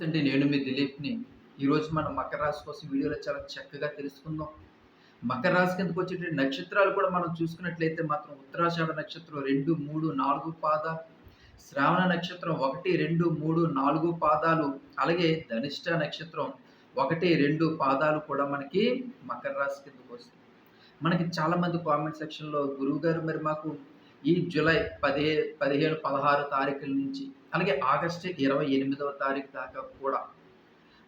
నమస్తే నేను మీ దిలీప్ని ఈరోజు మనం మకర రాశి కోసం వీడియోలో చాలా చక్కగా తెలుసుకుందాం. మకర రాశి కిందకు వచ్చేటువంటి నక్షత్రాలు కూడా మనం చూసుకున్నట్లయితే మాత్రం ఉత్తరాషాఢ నక్షత్రం రెండు మూడు నాలుగు పాద శ్రావణ నక్షత్రం ఒకటి రెండు మూడు నాలుగు పాదాలు అలాగే ధనిష్ట నక్షత్రం ఒకటి రెండు పాదాలు కూడా మనకి మకర రాశి కిందకు వస్తుంది మనకి చాలామంది కామెంట్ సెక్షన్లో గురువు గారు మరి మాకు ఈ జూలై పదిహే పదిహేను పదహారు తారీఖుల నుంచి అలాగే ఆగస్టు ఇరవై ఎనిమిదవ తారీఖు దాకా కూడా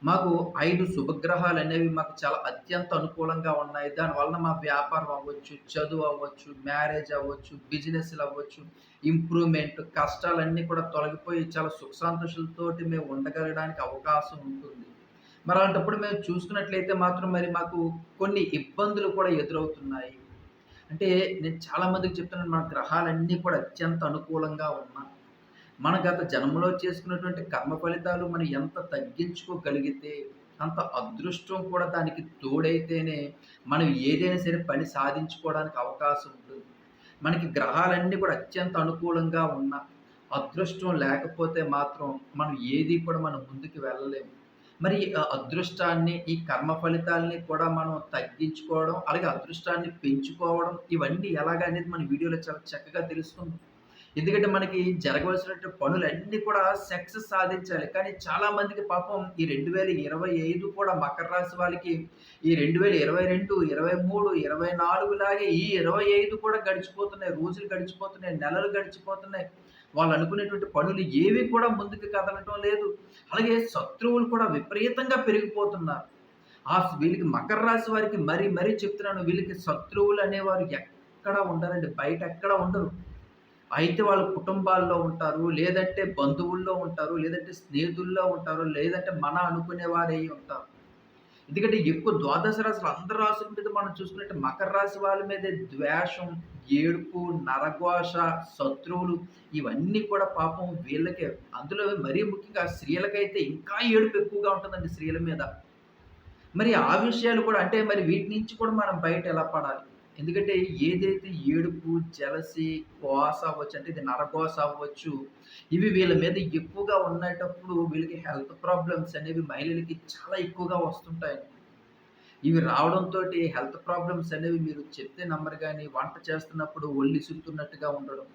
మాకు ఐదు శుభగ్రహాలు అనేవి మాకు చాలా అత్యంత అనుకూలంగా ఉన్నాయి. దానివల్ల మా వ్యాపారం అవ్వచ్చు చదువు అవ్వచ్చు మ్యారేజ్ అవ్వచ్చు బిజినెస్లు అవ్వచ్చు ఇంప్రూవ్మెంట్ కష్టాలన్నీ కూడా తొలగిపోయి చాలా సుఖ సంతోషాలతోటి మేము ఉండగలగడానికి అవకాశం ఉంటుంది. మరి అలాంటప్పుడు మేము చూసుకున్నట్లయితే మాత్రం మరి మాకు కొన్ని ఇబ్బందులు కూడా ఎదురవుతున్నాయి. అంటే నేను చాలామందికి చెప్తున్నాను మా గ్రహాలన్నీ కూడా అత్యంత అనుకూలంగా ఉన్నా మన గత జన్మలో చేసుకున్నటువంటి కర్మ ఫలితాలు మనం ఎంత తగ్గించుకోగలిగితే అంత అదృష్టం కూడా దానికి తోడైతేనే మనం ఏదైనా సరే పని సాధించుకోవడానికి అవకాశం ఉంటుంది. మనకి గ్రహాలన్నీ కూడా అత్యంత అనుకూలంగా ఉన్న అదృష్టం లేకపోతే మాత్రం మనం ఏది కూడా మనం ముందుకు వెళ్ళలేము. మరి ఆ అదృష్టాన్ని ఈ కర్మ ఫలితాలని కూడా మనం తగ్గించుకోవడం అలాగే అదృష్టాన్ని పెంచుకోవడం ఇవన్నీ ఎలాగనేది మన వీడియోలో చాలా చక్కగా తెలుసుకుందాం. ఎందుకంటే మనకి జరగవలసినటువంటి పనులన్నీ కూడా సక్సెస్ సాధించాలి. కానీ చాలా మందికి పాపం ఈ రెండు వేల ఇరవై ఐదు కూడా మకర రాశి వాళ్ళకి ఈ రెండు వేల ఇరవై రెండు ఇరవై మూడు ఇరవై నాలుగు లాగే ఈ ఇరవై ఐదు కూడా గడిచిపోతున్నాయి. రోజులు గడిచిపోతున్నాయి నెలలు గడిచిపోతున్నాయి. వాళ్ళు అనుకునేటువంటి పనులు ఏవి కూడా ముందుకు కదలటం లేదు. అలాగే శత్రువులు కూడా విపరీతంగా పెరిగిపోతున్నారు. ఆ వీళ్ళకి మకర రాశి వారికి మరీ మరీ చెప్తున్నాను వీళ్ళకి శత్రువులు అనేవారు ఎక్కడ ఉండరండి బయట ఎక్కడ ఉండరు. అయితే వాళ్ళ కుటుంబాల్లో ఉంటారు లేదంటే బంధువుల్లో ఉంటారు లేదంటే స్నేహితుల్లో ఉంటారు లేదంటే మన అనుకునే వారే ఉంటారు. ఎందుకంటే ఎక్కువ ద్వాదశ రాశులు అందరి రాశుల మీద మనం చూసుకున్నట్టు మకర రాశి వాళ్ళ మీదే ద్వేషం ఏడుపు నరఘోష శత్రువులు ఇవన్నీ కూడా పాపం వీళ్ళకే. అందులో మరీ ముఖ్యంగా స్త్రీలకైతే ఇంకా ఏడుపు ఎక్కువగా ఉంటుందండి స్త్రీల మీద. మరి ఆ విషయాలు కూడా అంటే మరి వీటి నుంచి కూడా మనం బయట ఎలా పడాలి? ఎందుకంటే ఏదైతే ఏడుపు జలసి కోస అవ్వచ్చు అంటే ఇది నరకోస అవ్వచ్చు ఇవి వీళ్ళ మీద ఎక్కువగా ఉన్నటప్పుడు వీళ్ళకి హెల్త్ ప్రాబ్లమ్స్ అనేవి మహిళలకి చాలా ఎక్కువగా వస్తుంటాయి ఇవి రావడంతో హెల్త్ ప్రాబ్లమ్స్ అనేవి మీరు చెప్తే నమ్మరు కానీ వంట చేస్తున్నప్పుడు ఒళ్ళు ఇసురుతున్నట్టుగా ఉండడం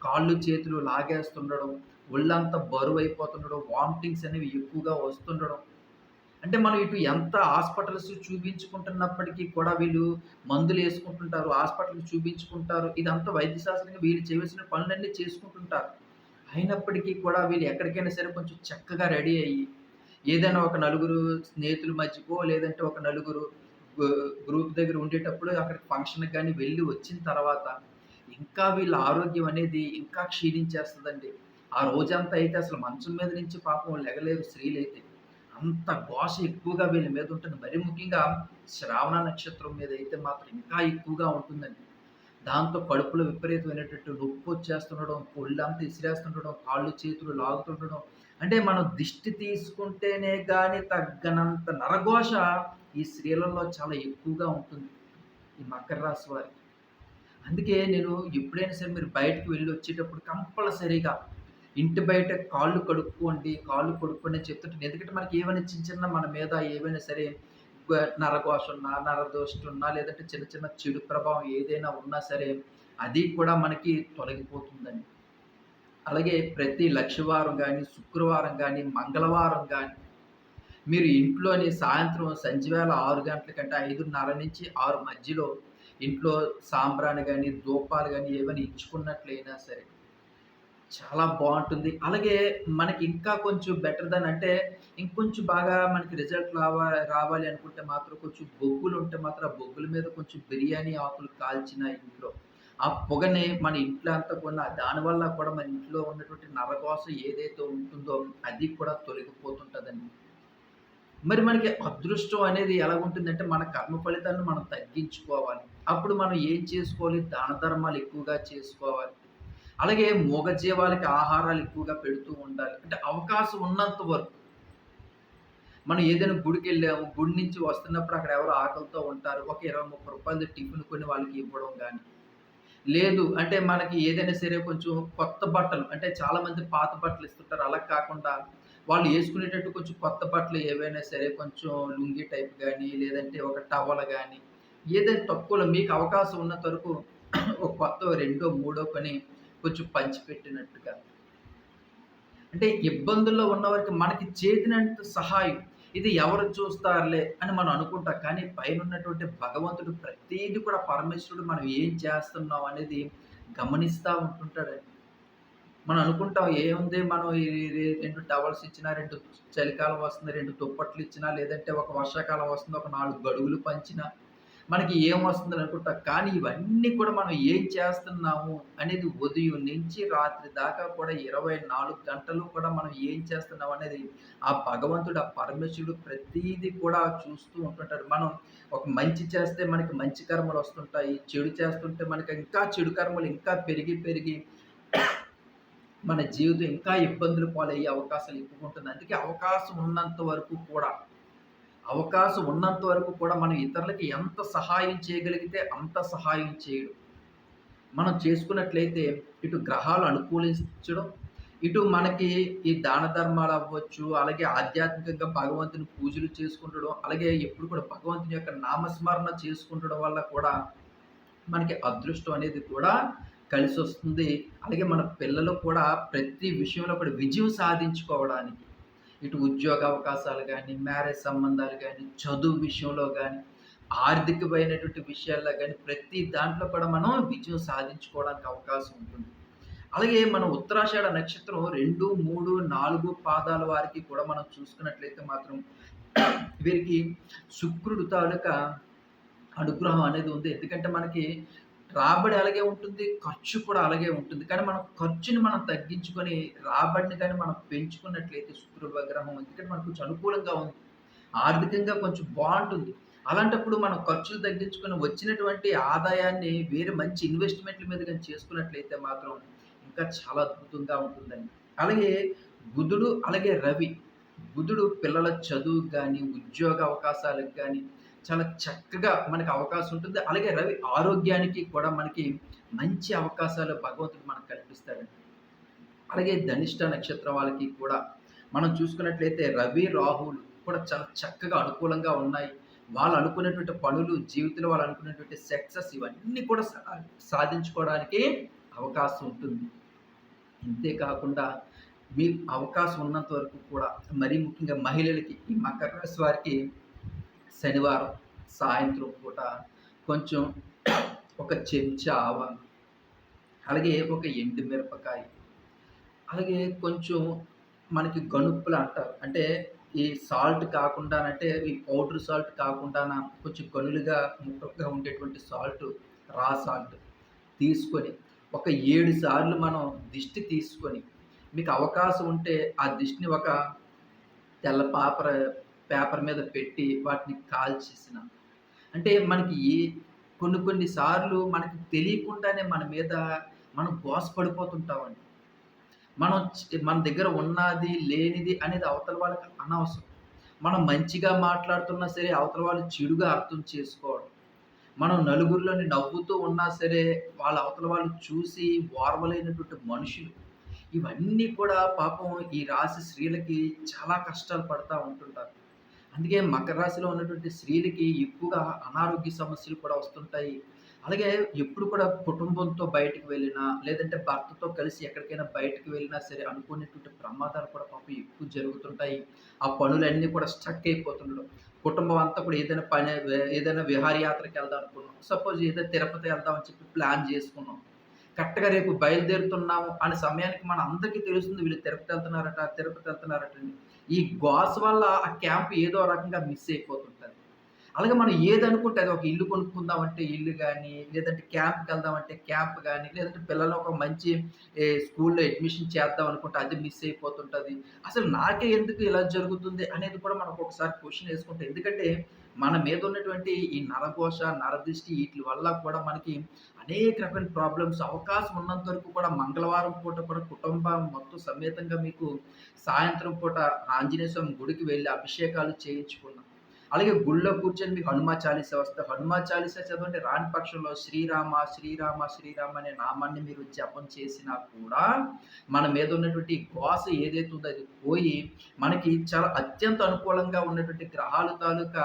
కాళ్ళు చేతులు లాగేస్తుండడం ఒళ్ళంతా బరువు అయిపోతుండడం వామిటింగ్స్ అనేవి ఎక్కువగా వస్తుండడం అంటే మనం ఇటు ఎంత హాస్పిటల్స్ చూపించుకుంటున్నప్పటికీ కూడా వీళ్ళు మందులు వేసుకుంటుంటారు హాస్పిటల్ చూపించుకుంటారు. ఇదంతా వైద్యశాస్త్రంగా వీళ్ళు చేయవలసిన పనులన్నీ చేసుకుంటుంటారు. అయినప్పటికీ కూడా వీళ్ళు ఎక్కడికైనా సరే కొంచెం చక్కగా రెడీ అయ్యి ఏదైనా ఒక నలుగురు స్నేహితుల మధ్యకో లేదంటే ఒక నలుగురు గ్రూప్ దగ్గర ఉండేటప్పుడు అక్కడ ఫంక్షన్కి కానీ వెళ్ళి వచ్చిన తర్వాత ఇంకా వీళ్ళ ఆరోగ్యం అనేది ఇంకా క్షీణించేస్తుందండి. ఆ రోజంతా అయితే అసలు మంచం మీద నుంచి పాపం లెగలేరు స్త్రీలైతే. అంత ఘోష ఎక్కువగా వీళ్ళ మీద ఉంటుంది. మరి ముఖ్యంగా శ్రావణ నక్షత్రం మీద అయితే మాత్రం ఇంకా ఎక్కువగా ఉంటుందండి. దాంతో కడుపులో విపరీతమైనటువంటి నొప్పి వచ్చేస్తుండడం ఒళ్ళంతా ఇసిరేస్తుండడం కాళ్ళు చేతులు లాగుతుండడం. అంటే మనం దిష్టి తీసుకుంటేనే కానీ తగ్గనంత నరఘోష ఈ స్త్రీలలో చాలా ఎక్కువగా ఉంటుంది ఈ మకర రాశి వారికి. అందుకే నేను ఎప్పుడైనా సరే మీరు బయటకు వెళ్ళి వచ్చేటప్పుడు కంపల్సరీగా ఇంటి బయట కాళ్ళు కడుక్కోండి కాళ్ళు కడుక్కోండి అని చెప్తుంటే ఎందుకంటే మనకి ఏమైనా చిన్న చిన్న మన మీద ఏమైనా సరే నరఘోష ఉన్నా నరదోషం ఉన్నా లేదంటే చిన్న చిన్న చెడు ప్రభావం ఏదైనా ఉన్నా సరే అది కూడా మనకి తొలగిపోతుందండి. అలాగే ప్రతి లక్షవారం కానీ శుక్రవారం కానీ మంగళవారం కానీ మీరు ఇంట్లోని సాయంత్రం సంజవేళ ఆరు గంటల కంటే ఐదున్నర నుంచి ఆరు మధ్యలో ఇంట్లో సాంబ్రాన్ని కానీ దూపాలు కానీ ఏమైనా ఇచ్చుకున్నట్లయినా సరే చాలా బాగుంటుంది. అలాగే మనకి ఇంకా కొంచెం బెటర్ దాన్ అంటే ఇంకొంచెం బాగా మనకి రిజల్ట్ రావాలి రావాలి అనుకుంటే మాత్రం కొంచెం బొగ్గులు ఉంటే మాత్రం ఆ బొగ్గుల మీద కొంచెం బిర్యానీ ఆకులు కాల్చిన ఇంట్లో ఆ పొగని మన ఇంట్లో అంతా కూడా దానివల్ల కూడా మన ఇంట్లో ఉన్నటువంటి నరకోస ఏదైతే ఉంటుందో అది కూడా తొలగిపోతుంటుందండి. మరి మనకి అదృష్టం అనేది ఎలా ఉంటుందంటే మన కర్మ ఫలితాన్ని మనం తగ్గించుకోవాలి. అప్పుడు మనం ఏం చేసుకోవాలి? దాన ధర్మాలు ఎక్కువగా చేసుకోవాలి. అలాగే మూగజీవాలకి ఆహారాలు ఎక్కువగా పెడుతూ ఉండాలి. అంటే అవకాశం ఉన్నంత వరకు. మనం ఏదైనా గుడికి వెళ్ళాము గుడి నుంచి వస్తున్నప్పుడు అక్కడ ఎవరు ఆకలితో ఉంటారు. ఒక ఇరవై ముప్పై రూపాయలు టిఫిన్ కొని వాళ్ళకి ఇవ్వడం కానీ లేదు అంటే మనకి ఏదైనా సరే కొంచెం కొత్త బట్టలు అంటే చాలామంది పాత బట్టలు ఇస్తుంటారు. అలా కాకుండా వాళ్ళు వేసుకునేటట్టు కొంచెం కొత్త బట్టలు ఏవైనా సరే కొంచెం లుంగీ టైప్ కానీ లేదంటే ఒక టవల్ కానీ ఏదైనా తక్కువలో మీకు అవకాశం ఉన్నంత వరకు ఒక కొత్త రెండో, మూడో కొని కొంచెం పంచిపెట్టినట్టుగా. అంటే ఇబ్బందుల్లో ఉన్నవారికి మనకి చేతినంత సహాయం ఇది ఎవరు చూస్తారులే అని మనం అనుకుంటాం. కానీ పైనున్నటువంటి భగవంతుడు ప్రతిదీ కూడా పరమేశ్వరుడు మనం ఏం చేస్తున్నాం అనేది గమనిస్తూ ఉంటుంటాడండి. మనం అనుకుంటాం ఏముంది మనం రెండు టవల్స్ ఇచ్చినా, రెండు చలికాలం వస్తుంది, రెండు దుప్పట్లు ఇచ్చినా, లేదంటే ఒక వర్షాకాలం వస్తుంది, ఒక నాలుగు గడువులు పంచినా, మనకి ఏమొస్తుంది అనుకుంటా కానీ ఇవన్నీ కూడా మనం ఏం చేస్తున్నాము అనేది ఉదయం నుంచి రాత్రి దాకా కూడా 24 గంటలు కూడా మనం ఏం చేస్తున్నాం అనేది ఆ భగవంతుడు, ఆ పరమేశ్వరుడు ప్రతీది కూడా చూస్తూ ఉంటుంటాడు. మనం ఒక మంచి చేస్తే మనకి మంచి కర్మలు వస్తుంటాయి. చెడు చేస్తుంటే మనకి ఇంకా చెడు కర్మలు ఇంకా పెరిగి పెరిగి మన జీవితం ఇంకా ఇబ్బందులు పాలయ్యే అవకాశాలు ఎక్కువగా ఉంటుంది. అందుకే అవకాశం ఉన్నంత వరకు కూడా, అవకాశం ఉన్నంత వరకు కూడా మనం ఇతరులకి ఎంత సహాయం చేయగలిగితే అంత సహాయం చేయడం. మనం చేసుకున్నట్లయితే ఇటు గ్రహాలు అనుకూలించడం, ఇటు మనకి ఈ దాన ధర్మాలు అవ్వచ్చు, అలాగే ఆధ్యాత్మికంగా భగవంతుని పూజలు చేసుకుంటడం, అలాగే ఎప్పుడు కూడా భగవంతుని యొక్క నామస్మరణ చేసుకుంటడం వల్ల కూడా మనకి అదృష్టం అనేది కూడా కలిసొస్తుంది. అలాగే మన పిల్లలు కూడా ప్రతి విషయంలో కూడా విజయం సాధించుకోవడానికి, ఇటు ఉద్యోగ అవకాశాలు కానీ మ్యారేజ్ సంబంధాలు కానీ చదువు విషయంలో కానీ ఆర్థికమైనటువంటి విషయాల్లో కానీ ప్రతి దాంట్లో కూడా మనం విజయం సాధించుకోవడానికి అవకాశం ఉంటుంది. అలాగే మన ఉత్తరాషాఢ నక్షత్రం 2, 3, 4 పాదాల వారికి కూడా మనం చూసుకున్నట్లయితే మాత్రం వీరికి శుక్రుడు తాలూకా అనుగ్రహం అనేది ఉంది. ఎందుకంటే మనకి రాబడి అలాగే ఉంటుంది. ఖర్చు కూడా అలాగే ఉంటుంది. కానీ మనం ఖర్చుని మనం తగ్గించుకొని రాబడిని కానీ మనం పెంచుకున్నట్లయితే శుక్రుడి విగ్రహం ఎందుకంటే మనకు కొంచెం అనుకూలంగా ఉంది. ఆర్థికంగా కొంచెం బాగుంటుంది అలాంటప్పుడు మనం ఖర్చులు తగ్గించుకొని వచ్చినటువంటి ఆదాయాన్ని వేరే మంచి ఇన్వెస్ట్‌మెంట్‌ల మీద కానీ చేసుకున్నట్లయితే మాత్రం ఇంకా చాలా అద్భుతంగా ఉంటుందండి. అలాగే బుధుడు, అలాగే రవి. బుధుడు పిల్లల చదువుకి కానీ ఉద్యోగ అవకాశాలకు కానీ చాలా చక్కగా మనకు అవకాశం ఉంటుంది. అలాగే రవి ఆరోగ్యానికి కూడా మనకి మంచి అవకాశాలు భగవంతుడు మనకు కల్పిస్తాడండి. అలాగే ధనిష్ట నక్షత్రం వాళ్ళకి కూడా మనం చూసుకున్నట్లయితే రవి, రాహులు కూడా చాలా చక్కగా అనుకూలంగా ఉన్నాయి. వాళ్ళు అనుకునేటువంటి పనులు, జీవితంలో వాళ్ళు అనుకునేటువంటి సక్సెస్ ఇవన్నీ కూడా సా సాధించుకోవడానికి అవకాశం ఉంటుంది. ఇంతే కాకుండా అవకాశం ఉన్నంత వరకు కూడా మరీ ముఖ్యంగా మహిళలకి ఈ మకర రాశి వారికి శనివారం సాయంత్రం పూట కొంచెం ఒక చెంచా ఆవాలు, అలాగే ఒక ఎండు మిరపకాయ, అలాగే కొంచెం మనకి గనుప్పులు అంటారు. అంటే ఈ సాల్ట్ కాకుండానంటే ఈ పౌడర్ సాల్ట్ కాకుండాన కొంచెం గనులుగా ముక్కలుగా ఉండేటువంటి సాల్ట్, రా సాల్ట్ తీసుకొని ఒక ఏడు సార్లు మనం దిష్టి తీసుకొని, మీకు అవకాశం ఉంటే ఆ దిష్టిని ఒక తెల్ల పాపర పేపర్ మీద పెట్టి వాటిని కాల్చేసిన అంటే మనకి కొన్ని కొన్ని సార్లు మనకి తెలియకుండానే మన మీద మనం గోస పడిపోతుంటామండి. మనం మన దగ్గర ఉన్నది, లేనిది అనేది అవతల వాళ్ళకి అనవసరం. మనం మంచిగా మాట్లాడుతున్నా సరే అవతల వాళ్ళు చెడుగా అర్థం చేసుకోవడం. మనం నలుగురిలోని నవ్వుతూ ఉన్నా సరే వాళ్ళ అవతల వాళ్ళు చూసి ఓర్వలేనటువంటి మనుషులు. ఇవన్నీ కూడా పాపం ఈ రాశి స్త్రీలకి చాలా కష్టాలు పడతా ఉంటుంటారు. అందుకే మకర రాశిలో ఉన్నటువంటి స్త్రీలకి ఎక్కువగా అనారోగ్య సమస్యలు కూడా వస్తుంటాయి. అలాగే ఎప్పుడు కూడా కుటుంబంతో బయటకు వెళ్ళినా, లేదంటే భర్తతో కలిసి ఎక్కడికైనా బయటకు వెళ్ళినా సరే అనుకునేటువంటి ప్రమాదాలు కూడా పాపం ఎక్కువ జరుగుతుంటాయి. ఆ పనులన్నీ కూడా స్ట్రక్ అయిపోతుండడం. కుటుంబం అంతా కూడా ఏదైనా పని ఏదైనా విహారయాత్రకి వెళ్దాం అనుకున్నాం. సపోజ్ ఏదైనా తిరుపతి వెళ్దాం అని చెప్పి ప్లాన్ చేసుకున్నాం. కరెక్ట్‌గా రేపు బయలుదేరుతున్నాము అనే సమయానికి మన అందరికీ తెలుస్తుంది వీళ్ళు తిరుపతి వెళ్తున్నారట, తిరుపతి వెళ్తున్నారట అని. ఈ గాస్ వల్ల ఆ క్యాంప్ ఏదో రకంగా మిస్ అయిపోతుంటుంది. అలాగే మనం ఏదనుకుంటే అది ఒక ఇల్లు కొనుక్కుందాం అంటే ఇల్లు కానీ లేదంటే క్యాంప్కి అంటే క్యాంప్ కానీ లేదంటే పిల్లలు ఒక మంచి స్కూల్‌లో అడ్మిషన్ చేద్దాం అనుకుంటే అది మిస్ అయిపోతుంటుంది అసలు నాకే ఎందుకు ఇలా జరుగుతుంది అనేది కూడా మనకు ఒకసారి క్వశ్చన్ వేసుకుంటాం ఎందుకంటే మన మీద ఉన్నటువంటి ఈ నరఘోష, నరదృష్టి వీటి వల్ల కూడా మనకి అనేక రకమైన ప్రాబ్లమ్స్ అవకాశం ఉన్నంత వరకు కూడా మంగళవారం పూట కూడా కుటుంబం మొత్తం సమేతంగా మీకు సాయంత్రం పూట ఆంజనేయ స్వామి గుడికి వెళ్ళి అభిషేకాలు చేయించుకున్నాం. అలాగే గుళ్ళో కూర్చొని మీకు హనుమా చాలీస వస్తే హనుమా చాలీస చదవంటే రాని పక్షంలో శ్రీరామ శ్రీరామ శ్రీరామ అనే నామాన్ని మీరు జపం చేసినా కూడా మన మీద ఉన్నటువంటి గోస ఏదైతే ఉందో అది పోయి మనకి చాలా అత్యంత అనుకూలంగా ఉన్నటువంటి గ్రహాలు తాలూకా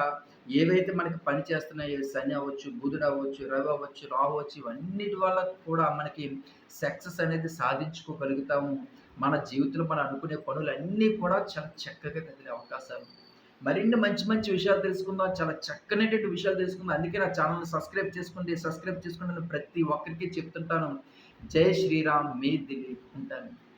ఏవైతే మనకి పని చేస్తున్నాయో శని అవ్వచ్చు బుధుడు అవ్వచ్చు రవి అవ్వచ్చు రాహు అవ్వచ్చు ఇవన్నిటి వల్ల కూడా మనకి సక్సెస్ అనేది సాధించుకోగలుగుతాము. మన జీవితంలో మనం అనుకునే పనులన్నీ కూడా చాలా చక్కగా కదిలే అవకాశాలు మరిన్ని మంచి మంచి విషయాలు తెలుసుకుందాం. చాలా చక్కనటువంటి విషయాలు తెలుసుకుందాం. అందుకే నా ఛానల్ని సబ్స్క్రైబ్ చేసుకోండి. సబ్స్క్రైబ్ చేసుకుంటే ప్రతి ఒక్కరికి చెప్తుంటాను. జై శ్రీరామ్. మీ దిలీప్ ఉంటాను.